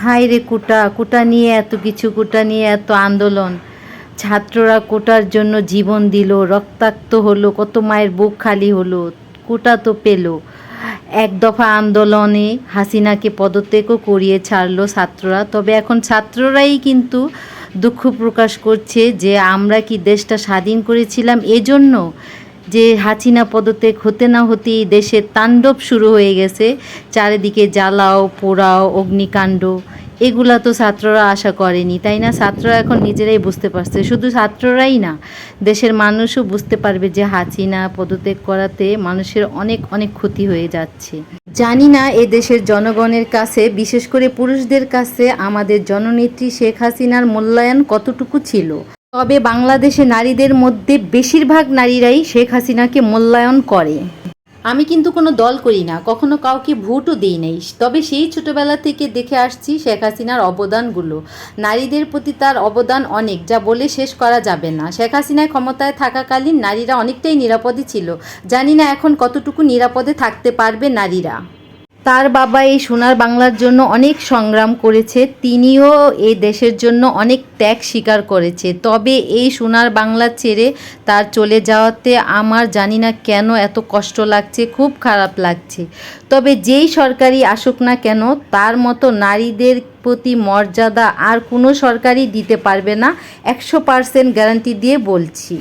হায় রে কোটা কোটা নিয়ে এত কিছু, কোটা নিয়ে এত আন্দোলন। ছাত্ররা কোটার জন্য জীবন দিল, রক্তাক্ত হলো, কত মায়ের বুক খালি হলো, কোটা তো পেল। এক দফা আন্দোলনে হাসিনাকে পদত্যাগও করিয়ে ছাড়লো ছাত্ররা। তবে এখন ছাত্ররাই কিন্তু দুঃখ প্রকাশ করছে যে আমরা কি দেশটা স্বাধীন করেছিলাম এজন্য? যে হাসিনা পদত্যাগ হতে না হতেই দেশের তাণ্ডব শুরু হয়ে গেছে। চারিদিকে জ্বালাও, পোড়াও, অগ্নিকাণ্ড, এগুলা তো ছাত্ররা আশা করেনি, তাই না? ছাত্ররা এখন নিজেরাই বুঝতে পারছে। শুধু ছাত্ররাই না, দেশের মানুষও বুঝতে পারবে যে হাসিনা পদত্যাগ করাতে মানুষের অনেক অনেক ক্ষতি হয়ে যাচ্ছে। জানি না এ দেশের জনগণের কাছে, বিশেষ করে পুরুষদের কাছে, আমাদের জননেত্রী শেখ হাসিনার মূল্যায়ন কতটুকু ছিল। তবে বাংলাদেশে নারীদের মধ্যে বেশিরভাগ নারীরাই শেখ হাসিনাকে মূল্যায়ন করে। আমি কিন্তু কোনো দল করি না, কখনো কাউকে ভোটও দিই নাই। তবে সেই ছোটবেলা থেকে দেখে আসছি শেখ হাসিনার অবদানগুলো। নারীদের প্রতি তার অবদান অনেক, যা বলে শেষ করা যাবে না। শেখ হাসিনায় ক্ষমতায় থাকাকালীন নারীরা অনেকটাই নিরাপদে ছিল। জানি না এখন কতটুকু নিরাপদে থাকতে পারবে নারীরা। তার বাবা এই সোনার বাংলার জন্য অনেক সংগ্রাম করেছে, তিনিও এই দেশের জন্য অনেক ত্যাগ স্বীকার করেছে। তবে এই সোনার বাংলা ছেড়ে তার চলে যাওয়াতে আমার জানি না কেন এত কষ্ট লাগছে, খুব খারাপ লাগছে। তবে যেই সরকারি আসুক না কেন, তার মতো নারীদের প্রতি মর্যাদা আর কোনো সরকারই দিতে পারবে না, একশো পার্সেন্ট গ্যারান্টি দিয়ে বলছি।